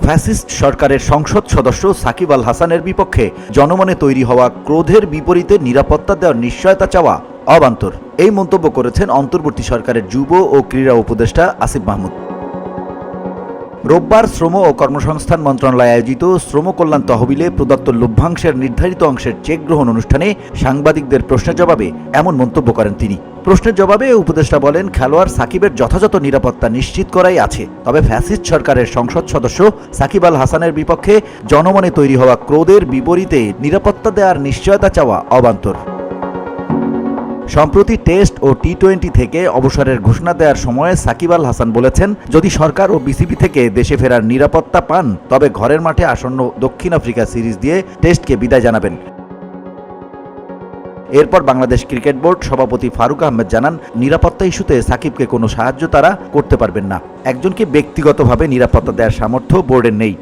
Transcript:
Fascist সরকারের সংসদ সদস্য সাকিব আল হাসানের বিপক্ষে জনমনে তৈরি হওয়া ক্রোধের বিপরীতে নিরাপত্তা দেওয়ার নিশ্চয়তা চাওয়া অবান্তর। এই মন্তব্য করেছেন অন্তর্বর্তী সরকারের যুব ও ক্রীড়া উপদেষ্টা আসিফ মাহমুদ। রোববার শ্রম ও কর্মসংস্থান মন্ত্রণালয় আয়োজিত শ্রম কল্যাণ তহবিলে প্রদত্ত লভ্যাংশের নির্ধারিত অংশের চেক গ্রহণ অনুষ্ঠানে সাংবাদিকদের প্রশ্নের জবাবে এমন মন্তব্য করেন তিনি। প্রশ্নের জবাবে উপদেষ্টা বলেন, খেলোয়াড় সাকিবের যথাযথ নিরাপত্তা নিশ্চিত করাই আছে। তবে ফ্যাসিস্ট সরকারের সংসদ সদস্য সাকিব আল হাসানের বিপক্ষে জনমনে তৈরি হওয়া ক্রোধের বিপরীতে নিরাপত্তা দেওয়ার নিশ্চয়তা চাওয়া অবান্তর। সম্প্রতি টেস্ট ও টি টোয়েন্টি থেকে অবসরের ঘোষণা দেওয়ার সময় সাকিব আল হাসান বলেছেন, যদি সরকার ও বিসিবি থেকে দেশে ফেরার নিরাপত্তা পান, তবে ঘরের মাঠে আসন্ন দক্ষিণ আফ্রিকা সিরিজ দিয়ে টেস্টকে বিদায় জানাবেন। এরপর বাংলাদেশ ক্রিকেট বোর্ড সভাপতি ফারুক আহমেদ জানান, নিরাপত্তা ইস্যুতে সাকিবকে কোনো সাহায্য তারা করতে পারবেন না। একজনকে ব্যক্তিগতভাবে নিরাপত্তা দেওয়ার সামর্থ্য বোর্ডের নেই।